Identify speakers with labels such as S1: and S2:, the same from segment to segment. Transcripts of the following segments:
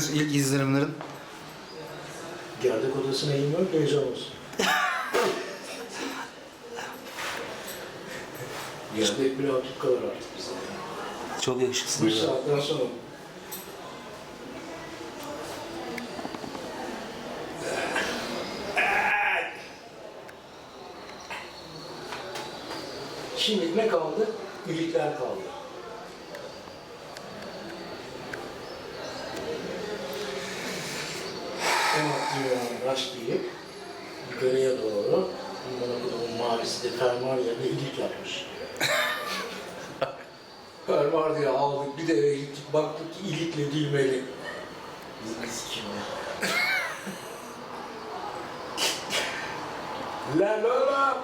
S1: Nedir ilk izlenimlerin?
S2: Gerdek odasına inmiyor ki heyecan olsun. Gerdek bile hafif kalır artık bize.
S3: Çok yakışıklısın.
S2: Bu saatten sonra. Şimdi ne kaldı? İlikler kaldı. Giyip yukarıya doğru bu mavisi de fermuar yerine ilik yapmış. fermuar diye aldık bir de eve gittik baktık ki ilikle düğmeli. Biz kim ya? La la la!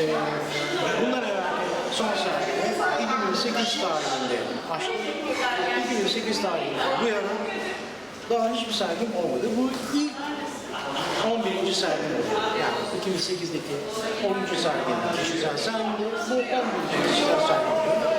S2: Ee, bundan evvel son sergi 2008 tarihinde açtım. 2008 tarihinde bu yana daha hiçbir sergim olmadı. Bu ilk 11. sergim oldu. Yani 2008'deki 10. sergim kişisel sergimdi. Bu 11. kişisel sergimdi.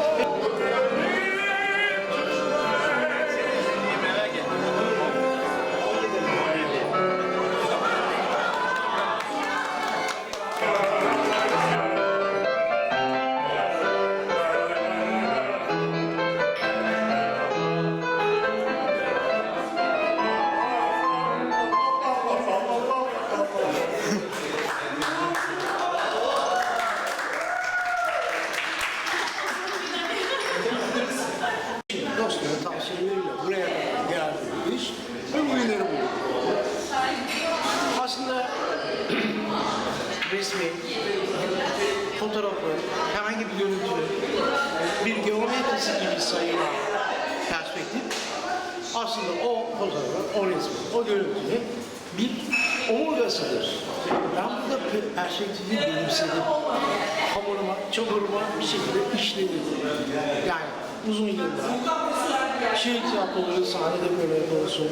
S2: Aslında o fotoğrafı, o resmi, o görüntünün bir omurgasıdır. Ben burada pe- perspektifi benimsedim. Hamuruma, çamuruma bir şekilde işledim. Yani uzun yıllar şehir tiyatroları sahnede böyle olsun,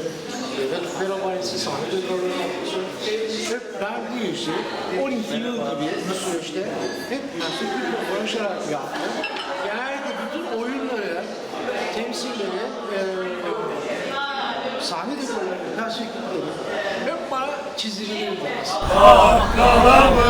S2: evet, Fenerbahçesi sahnede böyle olsun. Hep ben bu işi 12 yıl gibi bu süreçte hep perspektif konuşarak yaptım. Genelde bütün oyunları, temsilleri, eee sahne dekorları, perspektifleri hep bana çizdirilirdi aslında.
S4: En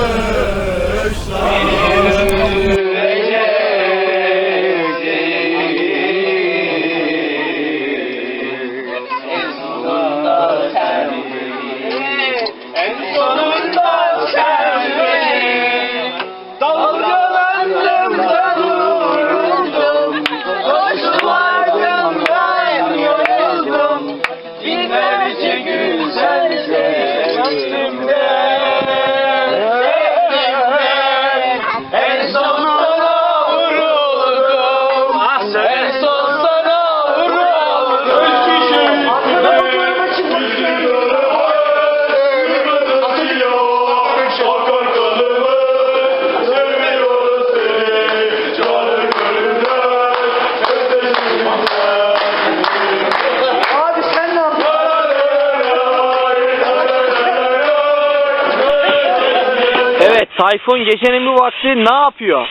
S5: Tayfun gecenin bu vakti ne yapıyor?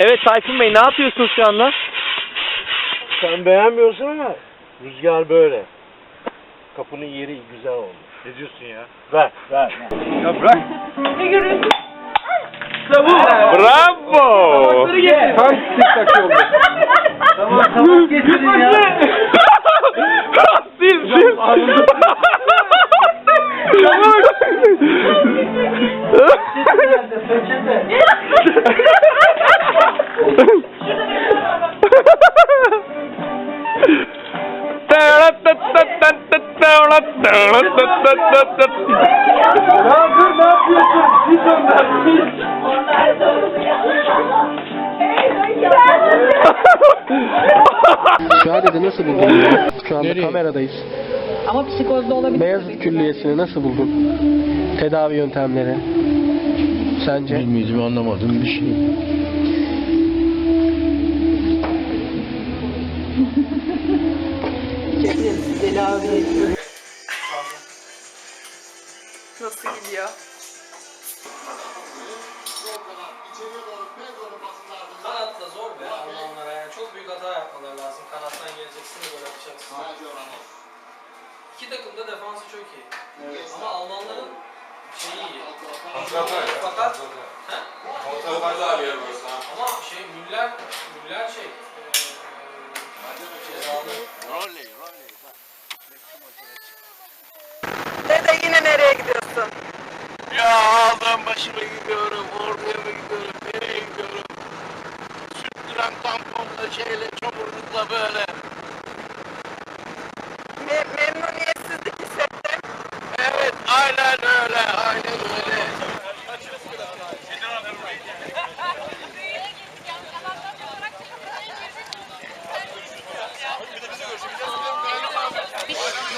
S5: Evet Tayfun Bey ne yapıyorsunuz şu anda?
S6: Sen beğenmiyorsun ama rüzgar böyle. Kapının yeri güzel oldu.
S1: Ne diyorsun ya?
S6: Ver, ver.
S5: Bravo!
S6: Kaç tiktak oldu?
S5: Tamam tamam getirin ya. sil sil.
S6: Ya dur ne yapıyorsun? Git önden. Git.
S7: Şu adeti nasıl buldun ya? Şu anda kameradayız.
S8: Ama psikozda olabilir.
S7: Beyazıt Külliyesi'ni nasıl buldun? Tedavi yöntemleri.
S9: Sence?
S8: Bilmediğimi anlamadım bir şey.
S10: Nasıl gidiyor?
S6: Kanatla zor be Almanlara yani çok büyük hata yapmaları lazım. Kanattan geleceksin de gol atacaksın. İki takım da defansı çok iyi. Ama Almanların şeyi iyi. Fakat He? Ama şey Müller Müller şey.
S10: Dede yine nereye gidiyorsun?
S3: Ya aldım başıma gidiyorum, orduya mı gidiyorum, nereye gidiyorum? Süttüren tamponla şeyle, çamurlukla böyle.
S10: Me memnuniyetsizlik hissettim.
S3: Evet, aynen öyle, aynen öyle.
S11: Bir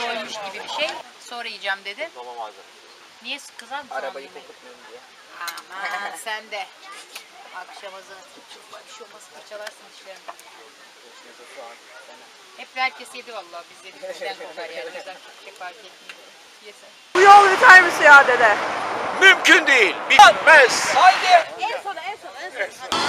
S11: koymuş gibi bir şey. Sonra yiyeceğim dedi. Tamam abi. Niye kızar mısın? Arabayı kokutmuyorum diye. Aman sen de. Akşam azı. Bir şey olmaz fırçalarsın dişlerini. Hep herkes yedi vallahi biz yedik bizden kokar yani. O yüzden çok şey fark etmiyor.
S10: Bu yol biter mi ya dede?
S3: Mümkün değil, bitmez.
S10: En sona en sona en sona.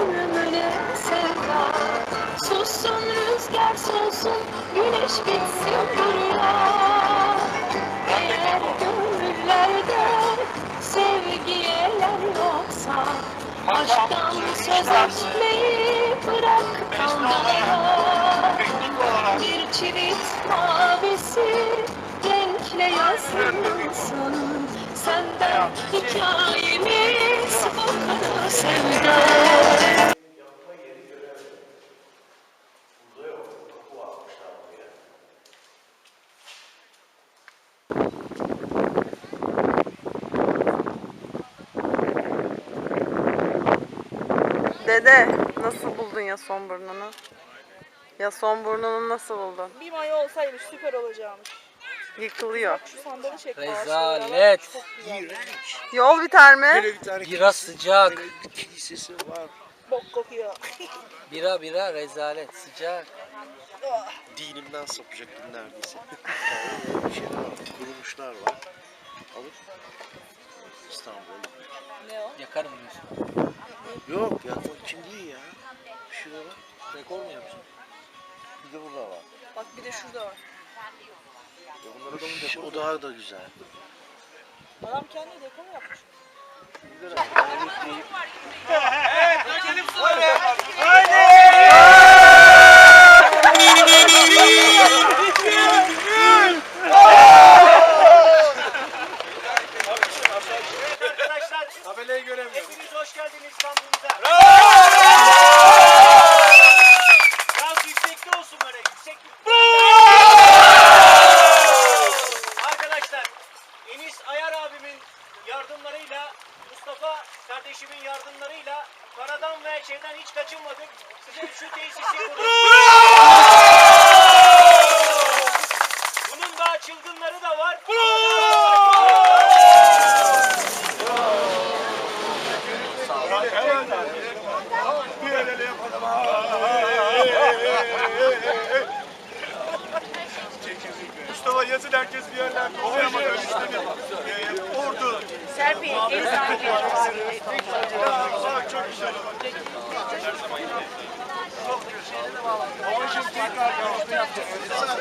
S11: Ömrümüne sevda Sussun rüzgar solsun Güneş bitsin buraya. Eğer gönüllerde Sevgiye yer yoksa Aşktan söz etmeyi Bırak kalmaya Bir çivit mavisi Renkle yazılsın. Senden hikayemiz Bu kadar. Sevda
S10: Dede nasıl buldun ya son burnunu? Ya son burnunu nasıl buldun?
S12: Bir mayo olsaymış süper olacakmış.
S10: Yıkılıyor.
S12: Şu sandalı çek.
S6: Rezalet.
S10: Yol biter mi?
S6: Bira sıcak.
S3: Kilisesi var.
S12: Bok kokuyor.
S6: Bira bira rezalet sıcak.
S3: Dinimden sapacaktım neredeyse. Bir şeyler var, kuruluşlar var. Alıp İstanbul.
S12: ne o?
S6: Yakarım diyorsun.
S3: Yok yakmak için değil ya. Şurada bak.
S6: Rekor mu yapacaksın?
S3: Bir de burada var.
S12: Bak bir de şurada var.
S3: Şu, o daha da güzel.
S12: Adam kendi dekor yapmış.
S6: Tabelayı göremiyorum.
S3: Hepiniz hoş geldiniz kampımıza. Biraz yüksekte olsun böyle yüksek. Arkadaşlar Enis Ayar abimin yardımlarıyla Mustafa kardeşimin yardımlarıyla paradan ve şeyden hiç kaçınmadık. Size şu tesisi kurduk. Bunun daha çılgınları da var.
S13: Mustafa yazın herkes bir yerlerde oluyor ama öyle istemiyor. Ee, ordu.
S11: Serpil, el sahibi.
S13: Ya, bak çok güzel. Babacım tekrar görüşte yapacağız.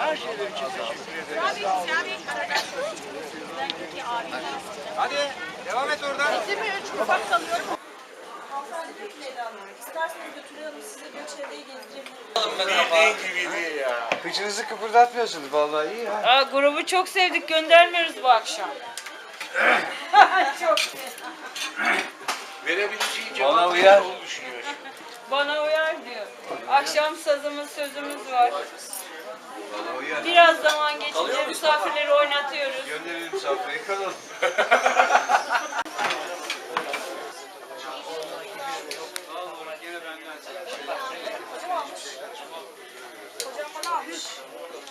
S13: Her şeyler için teşekkür ederiz.
S6: Hadi devam et oradan.
S12: İsterseniz götürelim size göçereyi gezdirelim.
S1: Kıçınızı kıpırdatmıyorsunuz vallahi iyi ha.
S12: Aa, grubu çok sevdik göndermiyoruz bu akşam.
S1: Bana uyar.
S12: Bana uyar diyor. Akşam sazımız sözümüz var. Biraz zaman geçince misafirleri oynatıyoruz.
S1: Gönderelim misafiri kalın.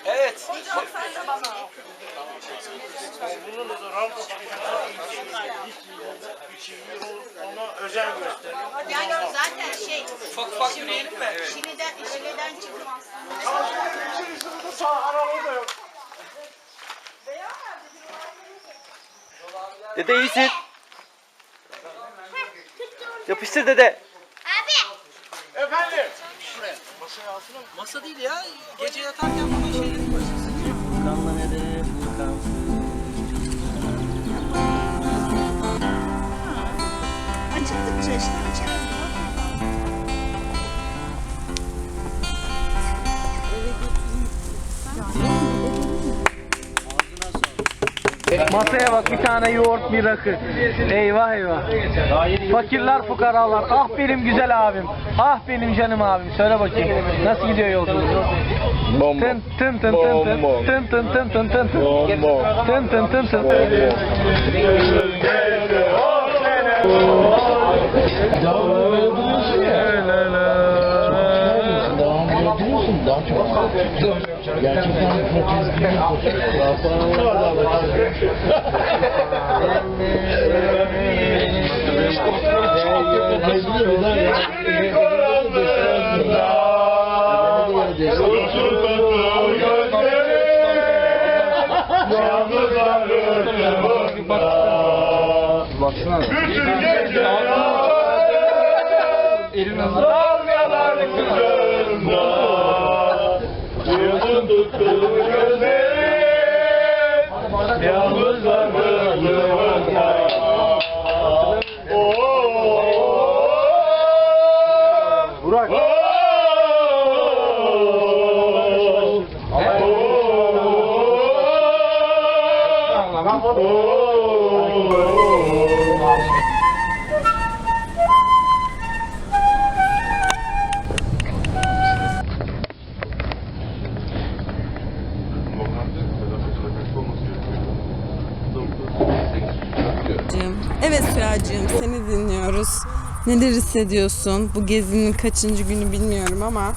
S6: Evet.
S3: Ona özen gösterin.
S11: Yani zaten şey,
S6: Ufak ufak yürüyelim mi?
S11: Şili'den, Şili'den çıkmaz.
S3: Sağ araba da yok.
S14: Dede iyisin. Yapıştır dede.
S3: Efendim şey altına.
S6: Masa değil ya. Gece yatarken bana şeyleri
S11: koyacaksın. Açıldıkça işte.
S14: Masaya bak bir tane yoğurt bir rakı. Eyvah eyvah. Fakirler fukaralar. Ah benim güzel abim. Ah benim canım abim. Söyle bakayım. Nasıl gidiyor yolculuk? Tın tın tın tın tın tın tın tın tın tın tın tın tın tın tın
S9: Devam değil, daha çok gerçekten protezli bir Baksana.
S13: Bütün gece Elin hazır.
S10: Evet Süracığım seni dinliyoruz. Neler hissediyorsun? Bu gezinin kaçıncı günü bilmiyorum ama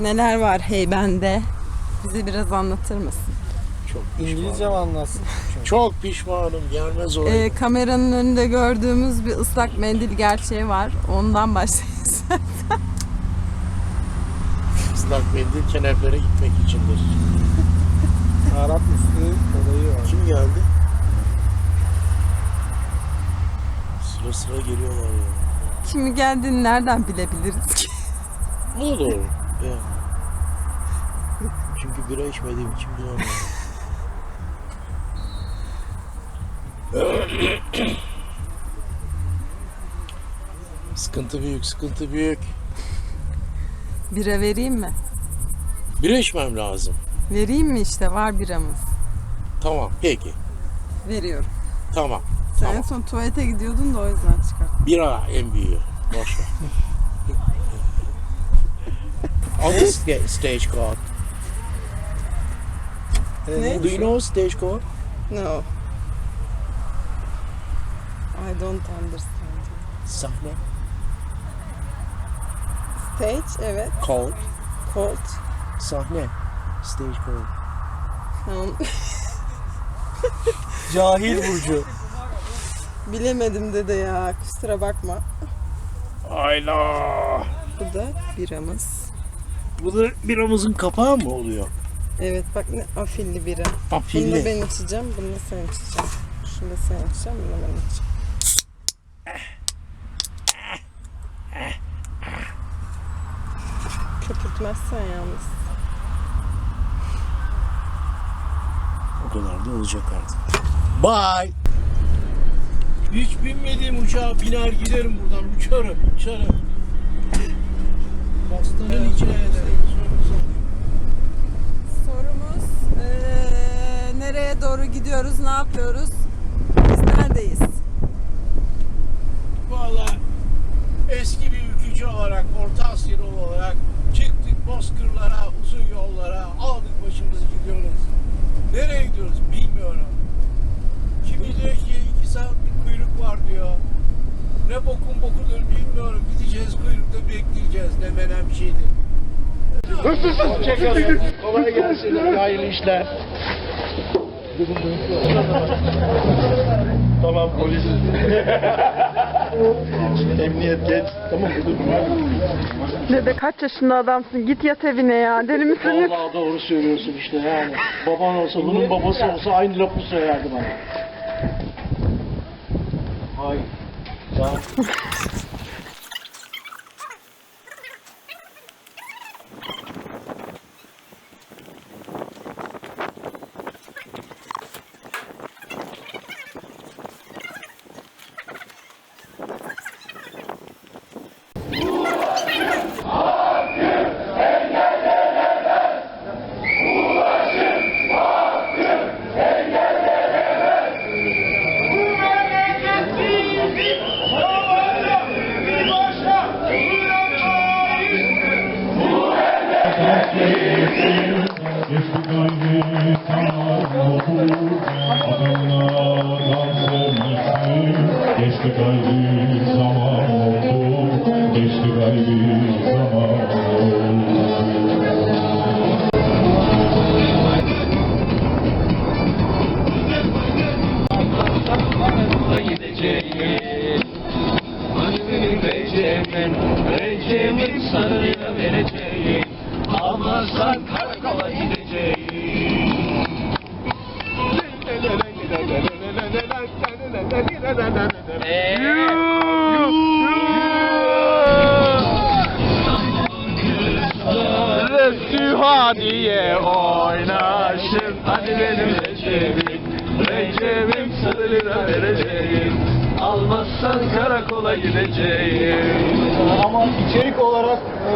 S10: neler var hey bende? Bize biraz anlatır mısın?
S3: İngilizce mi anlatsın? Çok pişmanım. Gelmez o.
S10: Ee, kameranın önünde gördüğümüz bir ıslak mendil gerçeği var. Ondan başlayacağız.
S3: Islak mendil keneflere gitmek içindir. Arap üstü olayı var. Kim geldi? Sıra sıra geliyorlar ya.
S10: Kimi geldiğini nereden bilebiliriz ki?
S3: O da doğru. Ya. Çünkü bira içmediğim için bilemem. Sıkıntı büyük, sıkıntı büyük.
S10: Bira vereyim mi?
S3: Bira içmem lazım.
S10: Vereyim mi işte var biramız.
S3: Tamam, peki.
S10: Veriyorum.
S3: Tamam.
S10: Sen en
S3: Tamam.
S10: son tuvalete gidiyordun da o yüzden çıkarttım.
S3: Bira en büyüğü. Boş ver. On the sta- stage card.
S10: Ne?
S3: Do you know stage card?
S10: No. I don't understand.
S3: Sahne.
S10: Stage evet.
S3: Called.
S10: Cold.
S3: Sahne. Stage card.
S10: Tamam.
S3: Cahil Burcu.
S10: Bilemedim dede ya. Kusura bakma.
S3: Ayla.
S10: Bu da biramız.
S3: Bu da biramızın kapağı mı oluyor?
S10: Evet bak ne afilli bira. Bunu
S3: Afilli.
S10: ben içeceğim, bunu da sen içeceksin. Şunu da sen içeceksin, bunu da ben içeceğim. Köpürtmezsen yalnız.
S3: O kadar da olacak artık. Bye. Hiç binmediğim uçağa biner giderim buradan. Uçarım, uçarım. Pastanın içine ederim.
S10: Sorumuz eee, nereye doğru gidiyoruz, ne yapıyoruz? Biz neredeyiz?
S3: Valla eski bir ülkücü olarak, Orta Asyalı olarak çıktık bozkırlara, uzun yollara, aldık başımızı gidiyoruz. Nereye gidiyoruz bilmiyorum. Kimi diyor ki iki saatlik kuyruk var diyor. Ne bokun bokudur bilmiyorum. Gideceğiz kuyrukta bekleyeceğiz. Ne menem şeydi. Ne
S13: Hırsızsın.
S9: Çekelim. Kolay işler.
S13: Tamam polis. Emniyet geç. Tamam dur.
S10: Dede kaç yaşında adamsın? Git yat evine ya. Deli misiniz?
S9: Vallahi doğru söylüyorsun işte yani. Baban olsa, bunun babası olsa aynı lafı söylerdi bana. Hay. Sağ
S15: gideceğim
S16: Ama içerik olarak e,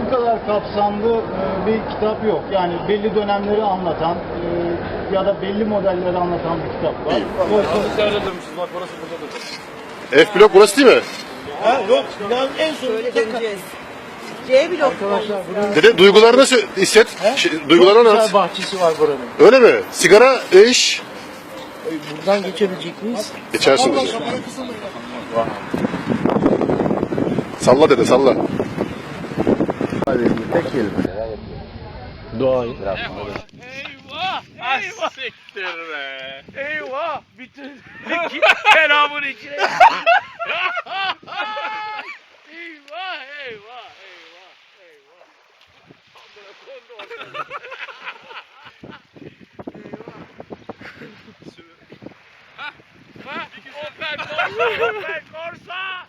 S16: bu kadar kapsamlı e, bir kitap yok. Yani belli dönemleri anlatan e, ya da belli modelleri anlatan bir kitap var.
S17: F blok burası değil mi?
S2: Ha yok. Ya en son
S10: döneceğiz. C blok.
S17: Dede duygularını nasıl hisset? Şey, duygularını
S9: Güzel
S17: anlat.
S9: bahçesi var buranın.
S17: Öyle mi? Sigara, iş.
S9: Buradan geçebilecek miyiz?
S17: Geçersiniz. Salla dede salla.
S9: Doğayı.
S13: Eyvah! Eyvah! Siktir be! Eyvah! Bütün git selamın içine. eyvah! Eyvah! Eyvah! Eyvah! Opel Corsa!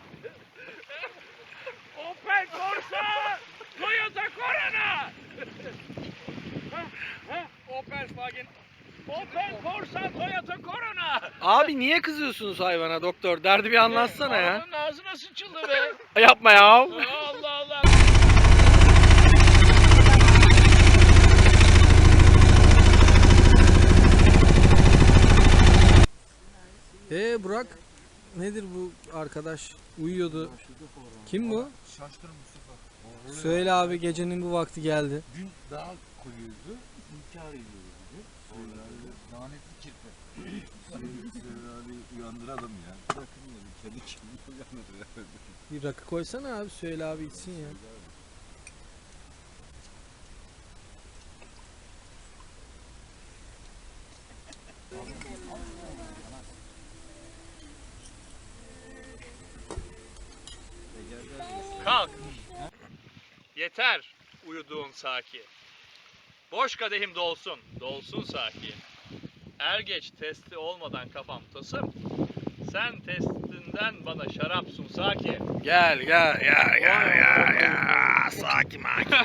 S13: Opel Corsa! Toyota Corona! Opel Wagen. Opel Corsa Toyota Corona.
S6: Abi niye kızıyorsunuz hayvana doktor? Derdi bir anlatsana ya.
S13: Arabanın ağzına sıçıldı be.
S6: Yapma ya. Nedir bu arkadaş? Uyuyordu. Kim bu?
S9: Şaşkın Mustafa.
S6: Söyle abi gecenin bu vakti geldi.
S9: Dün daha koyuydu. İnkar ediyordu bugün. Lanetli kirpi. abi uyandıralım ya. Bırakın ya bir kedi kimi uyandırır.
S6: Bir rakı koysana abi söyle abi içsin ya.
S13: Kalk. Yeter uyuduğun saki. Boş kadehim dolsun, dolsun saki. Er geç testi olmadan kafam tasım. Sen testinden bana şarap sun saki.
S6: Gel gel gel gel gel ya. Saki
S3: maki.